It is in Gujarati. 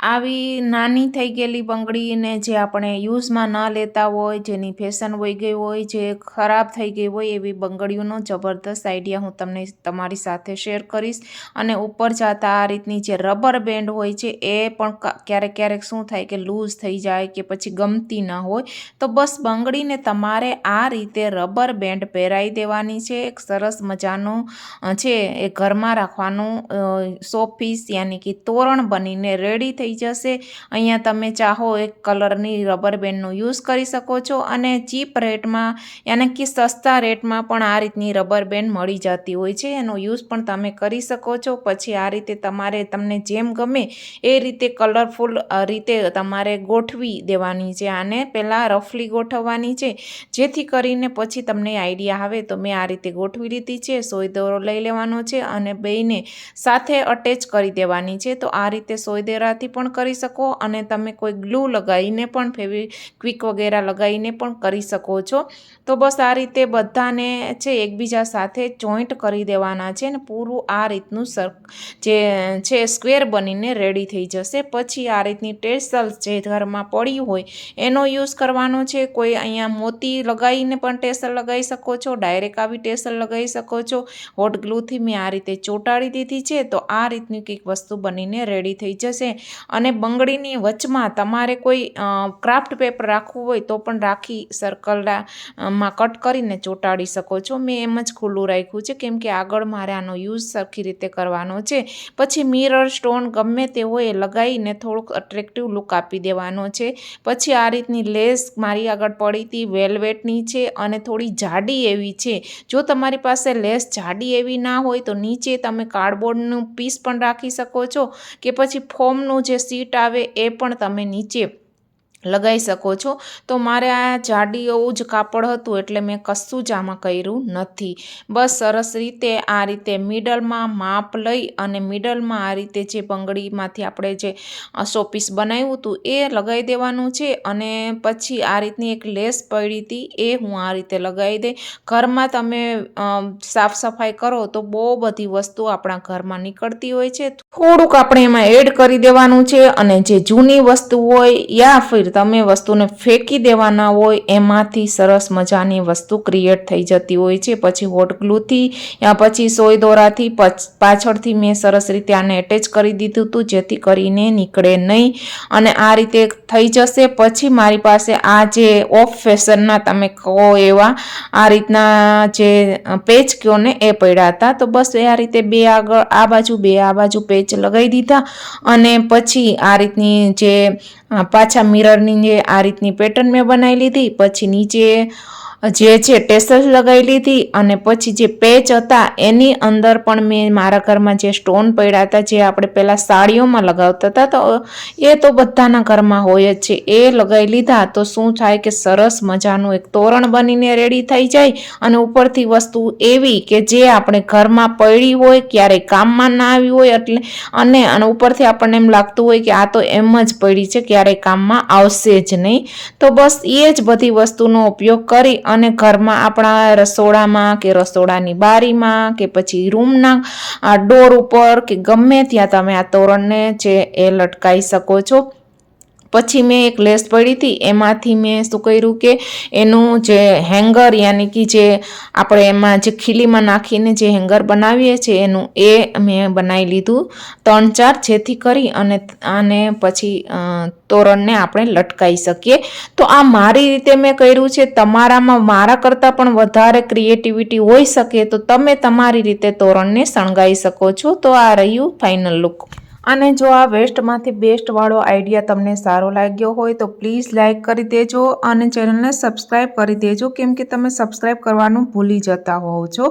આવી નાની થઈ ગયેલી બંગડીને જે આપણે યુઝમાં ન લેતા હોય, જેની ફેશન વહી ગઈ હોય, જે ખરાબ થઈ ગઈ હોય, એવી બંગડીઓનો જબરદસ્ત આઈડિયા હું તમને તમારી સાથે શેર કરીશ. અને ઉપર જતા આ રીતની જે રબર બેન્ડ હોય છે, એ પણ ક્યારેક ક્યારેક શું થાય કે લૂઝ થઈ જાય કે પછી ગમતી ન હોય. તો બસ બંગડીને તમારે આ રીતે રબર બેન્ડ પહેરાવી દેવાની છે. એક સરસ મજાનું છે એ ઘરમાં રાખવાનું સો પીસ યાની કે તોરણ બનીને રેડી થઈ થઈ જશે. અહીંયા તમે ચાહો એક કલરની રબર બેન્ડનો યુઝ કરી શકો છો અને ચીપ રેટમાં યાને કે સસ્તા રેટમાં પણ આ રીતની રબર બેન્ડ મળી જતી હોય છે. એનો યુઝ પણ તમે કરી શકો છો. પછી આ રીતે તમારે તમને જેમ ગમે એ રીતે કલરફુલ રીતે તમારે ગોઠવી દેવાની છે. આને પહેલાં રફલી ગોઠવવાની છે. જેથી કરીને પછી તમને આઈડિયા આવે તો મેં આ રીતે ગોઠવી લીધી છે. સોય દોરો લઈ લેવાનો છે અને બેયને સાથે અટેચ કરી દેવાની છે. તો આ રીતે સોય દોરાથી પણ પણ કરી શકો અને તમે કોઈ ગ્લુ લગાવીને પણ ફેવી ક્વિક વગેરે લગાવીને પણ કરી શકો છો. તો બસ આ રીતે બધાને છે એકબીજા સાથે જોઈન્ટ કરી દેવાના છે ને પૂરું આ રીતનું સર જે છે સ્ક્વેર બનીને રેડી થઈ જશે. પછી આ રીતની ટેસલ્સ જે ઘરમાં પડી હોય એનો યુઝ કરવાનો છે. કોઈ અહીંયા મોતી લગાવીને પણ ટેસલ લગાવી શકો છો, ડાયરેક્ટ આવી ટેસલ લગાવી શકો છો. હોટ ગ્લુથી મેં આ રીતે ચોંટાડી દીધી છે. તો આ રીતની કંઈક વસ્તુ બનીને રેડી થઈ જશે. અને બંગડીની વચમાં તમારે કોઈ ક્રાફ્ટ પેપર રાખવું હોય તો પણ રાખી સર્કલમાં કટ કરીને ચોંટાડી શકો છો. મેં એમ જ ખુલ્લું રાખ્યું છે, કેમ કે આગળ મારે આનો યુઝ સરખી રીતે કરવાનો છે. પછી મિરર સ્ટોન ગમે તે હોય એ લગાવીને થોડુંક અટ્રેક્ટિવ લુક આપી દેવાનો છે. પછી આ રીતની લેસ મારી આગળ પડી હતી વેલ્વેટની છે અને થોડી જાડી એવી છે. જો તમારી પાસે લેસ જાડી એવી ના હોય તો નીચે તમે કાર્ડબોર્ડનું પીસ પણ રાખી શકો છો કે પછી ફોમનું જે સીટ આવે એ પણ તમે નીચે લગાવી શકો છો. તો મારે આ જાડી એવું જ કાપડ હતું એટલે મેં કશું જ આમાં કર્યું નથી. બસ સરસ રીતે આ રીતે મિડલમાં માપ લઈ અને મિડલમાં આ રીતે જે બંગડીમાંથી આપણે જે શોપીસ બનાવ્યું હતું એ લગાવી દેવાનું છે અને પછી આ રીતની એક લેસ પડી હતી એ હું આ રીતે લગાવી દઈ ઘરમાં તમે સાફ સફાઈ કરો તો બહુ બધી વસ્તુ આપણા ઘરમાં નીકળતી હોય છે. થોડુંક આપણે એમાં એડ કરી દેવાનું છે અને જે જૂની વસ્તુ હોય યા ફિર તમે વસ્તુને ફેંકી દેવાના હોય, એમાંથી સરસ મજાની વસ્તુ ક્રિએટ થઈ જતી હોય છે. પછી હોટ ગ્લુથી યા પછી સોય દોરાથી પાછળથી મેં સરસ રીતે આને એટેચ કરી દીધું હતું જેથી કરીને નીકળે નહીં. અને આ રીતે થઈ જશે. પછી મારી પાસે આ જે ઓફ ફેશનના તમે કહો એવા, આ રીતના જે પેચ કહો ને એ પડ્યા હતા. તો બસ એ આ રીતે બે આગળ, આ બાજુ બે, આ બાજુ પેચ લગાવી દીધા. અને પછી આ રીતની જે પાછા મિરરની જે આ રીતની પેટર્ન મેં બનાવી લીધી પછી નીચે જે છે ટેસલ્સ લગાવી લીધી અને પછી જે પેચ હતા, એની અંદર પણ મેં મારા ઘરમાં જે સ્ટોન પડ્યા હતા, જે આપણે પહેલાં સાડીઓમાં લગાવતા હતા, તો એ તો બધાના ઘરમાં હોય જ છે. એ લગાવી લીધા તો શું થાય કે સરસ મજાનું એક તોરણ બનીને રેડી થઈ જાય અને ઉપરથી વસ્તુ એવી કે જે આપણે ઘરમાં પડી હોય, ક્યારેય કામમાં ના આવી હોય એટલે અને અને ઉપરથી આપણને એમ લાગતું હોય કે આ તો એમ જ પડી છે, ક્યારેય કામમાં આવશે જ નહીં. તો બસ એ જ બધી વસ્તુનો ઉપયોગ કરી અને ઘરમાં આપણા રસોડામાં કે રસોડાની બારીમાં કે પછી રૂમના ડોર ઉપર કે ગમે ત્યાં તમે આ તોરણને છે એ લટકાવી શકો છો. પછી મેં એક લેસ પડી હતી, એમાંથી મેં શું કર્યું કે એનું જે હેંગર યાની કે જે આપણે એમાં જે ખીલીમાં નાખીને જે હેંગર બનાવીએ છીએ, એનું એ મેં બનાવી લીધું. ત્રણ ચાર જેથી કરી અને આને પછી તોરણને આપણે લટકાવી શકીએ. તો આ મારી રીતે મેં કર્યું છે. તમારામાં મારા કરતાં પણ વધારે ક્રિએટિવિટી હોઈ શકે તો તમે તમારી રીતે તોરણને શણગાવી શકો છો. તો આ રહ્યું ફાઇનલ લુક અને જો આ વેસ્ટમાંથી બેસ્ટવાળો આઈડિયા તમને સારો લાગ્યો હોય તો પ્લીઝ લાઇક કરી દેજો અને ચેનલને સબસ્ક્રાઈબ કરી દેજો કેમ કે તમે સબસ્ક્રાઈબ કરવાનું ભૂલી જતા હોવ છો.